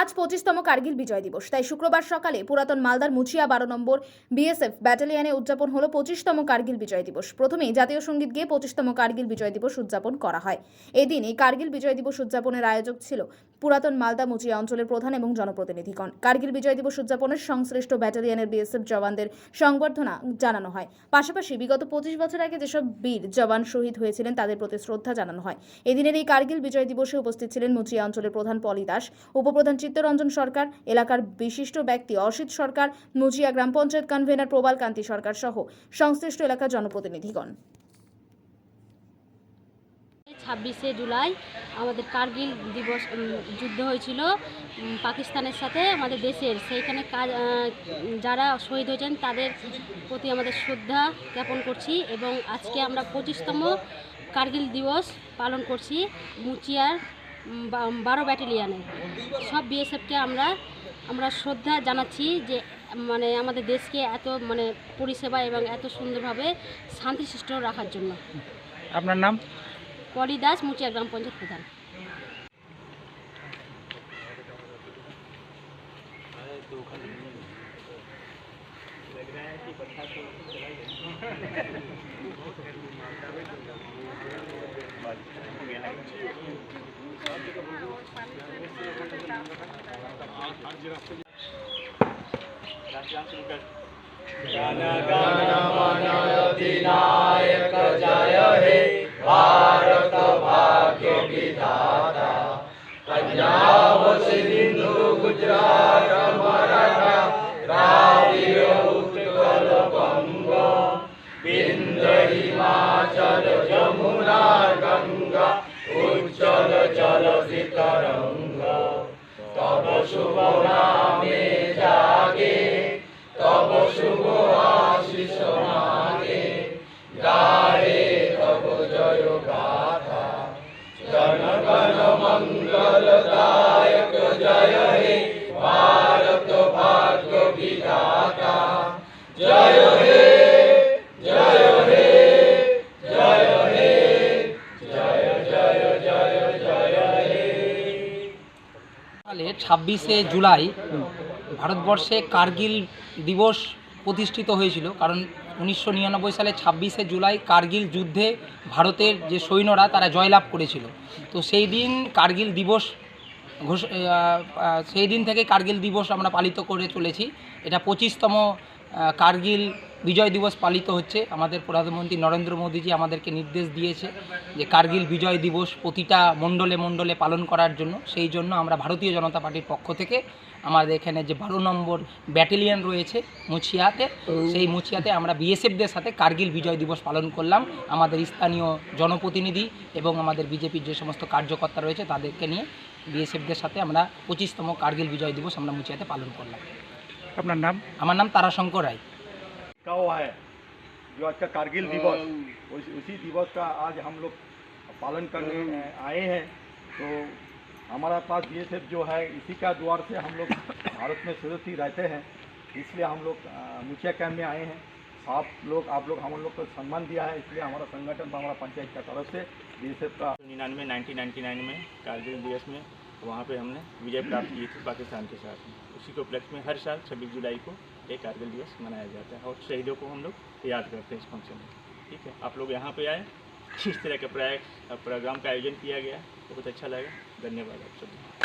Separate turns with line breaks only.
আজ পঁচিশতম কার্গিল বিজয় দিবস। তাই শুক্রবার সকালে পুরাতন মালদার মুচিয়া বারো নম্বর বিএসএফ ব্যাটালিয়নে উদযাপন হলো পঁচিশতম কার্গিল বিজয় দিবস। প্রথমেই জাতীয় সংগীত গিয়ে পঁচিশতম কার্গিল বিজয় দিবস উদযাপন করা হয়। এদিন এই কার্গিল বিজয় দিবস উদযাপনের আয়োজক ছিল পুরাতন মালদা মুচিয়া অঞ্চলের প্রধান এবং জনপ্রতিনিধিগণ। কার্গিল বিজয় দিবস উদযাপনের সংশ্লিষ্ট ব্যাটালিয়নের বিএসএফ জওয়ানদের সংবর্ধনা জানানো হয়। পাশাপাশি বিগত পঁচিশ বছর আগে যেসব বীর, জওয়ান শহীদ হয়েছিলেন তাদের প্রতি শ্রদ্ধা জানানো হয়। এদিনের এই কার্গিল বিজয় দিবসে উপস্থিত ছিলেন মুচিয়া অঞ্চলের প্রধান পলি দাস, উপপ্রধান চিত্তরঞ্জন সরকার, এলাকার বিশিষ্ট ব্যক্তি অসিত সরকার মুচিয়া গ্রাম পঞ্চায়েত কনভেনার প্রবাল কান্তি সরকার সহ সংশ্লিষ্ট এলাকার জনপ্রতিনিধিগণ।
ছাব্বিশে জুলাই আমাদের কার্গিল দিবস যুদ্ধ হয়েছিল পাকিস্তানের সাথে আমাদের দেশের। সেইখানে কাজ যারা শহীদ হয়েছেন তাদের প্রতি আমাদের শ্রদ্ধা জ্ঞাপন করছি এবং আজকে আমরা পঁচিশতম কার্গিল দিবস পালন করছি, মুচিয়ার বারো ব্যাটালিয়ানে। সব বিএসএফকে আমরা আমরা শ্রদ্ধা জানাচ্ছি যে মানে আমাদের দেশকে এত মানে পরিষেবা এবং এত সুন্দরভাবে শান্তিশিষ্ট রাখার জন্য।
আপনার নাম?
পলি দাস মুচিয়া গ্রাম পঞ্চায়েত প্রধান।
गण गण मनोधिनायक
जय हे भारत भाग्य विधाता पंजाब सिंधु गुजरात শুভ নামে জাগে, তব শুভ আশিস মাগে গায়ে তব জয় গাথা, জনগণ মঙ্গল দায়ক জয় হে, ভারত ভাগ্য বিধাতা। জয়
সালে ছাব্বিশে জুলাই ভারতবর্ষে কার্গিল দিবস প্রতিষ্ঠিত হয়েছিল। কারণ উনিশশো নিরানব্বই সালে ছাব্বিশে জুলাই কার্গিল যুদ্ধে ভারতের যে সৈন্যরা, তারা জয়লাভ করেছিল। তো সেই দিন কার্গিল দিবস ঘোষ সেই দিন থেকে কার্গিল দিবস আমরা পালিত করে চলেছি। এটা পঁচিশতম কার্গিল বিজয় দিবস পালিত হচ্ছে। আমাদের প্রধানমন্ত্রী নরেন্দ্র মোদীজি আমাদেরকে নির্দেশ দিয়েছে যে কার্গিল বিজয় দিবস প্রতিটা মণ্ডলে মণ্ডলে পালন করার জন্য। সেই জন্য আমরা ভারতীয় জনতা পার্টির পক্ষ থেকে আমাদের এখানে যে বারো নম্বর ব্যাটালিয়ন রয়েছে মুছিয়াতে সেই মুছিয়াতে আমরা বিএসএফদের সাথে কার্গিল বিজয় দিবস পালন করলাম। আমাদের স্থানীয় জনপ্রতিনিধি এবং আমাদের বিজেপির যে সমস্ত কার্যকর্তা রয়েছে তাদেরকে নিয়ে বিএসএফদের সাথে আমরা পঁচিশতম কার্গিল বিজয় দিবস আমরা মুছিয়াতে পালন করলাম।
আপনার নাম?
আমার নাম তারাশঙ্কর রায়।
का हुआ है? जो आज का कारगिल दिवस उस, उसी दिवस का आज हम लोग पालन करने आए हैं। तो हमारा पास बी जो है इसी का द्वार से हम लोग भारत में सुरक्षित रहते हैं। इसलिए हम लोग मुखिया कैंप में आए हैं। आप लोग आप लोग हम लोग को सम्मान दिया है। इसलिए हमारा संगठन हमारा पंचायत का तरफ़ से बी का
निन्यानवे नाइनटीन नाइन्टी नाइन में कारगिल दिवस में वहाँ पे हमने विजय प्राप्त की थी पाकिस्तान के साथ। में उसी के उपलक्ष्य में हर साल छब्बीस जुलाई को एक कारगिल दिवस मनाया जाता है और शहीदों को हम लोग याद करते हैं इस फ़ंक्शन में। ठीक है? आप लोग यहाँ पे आए, इस तरह के प्रोग्राम का आयोजन किया गया। बहुत अच्छा लगा। धन्यवाद आप सभी।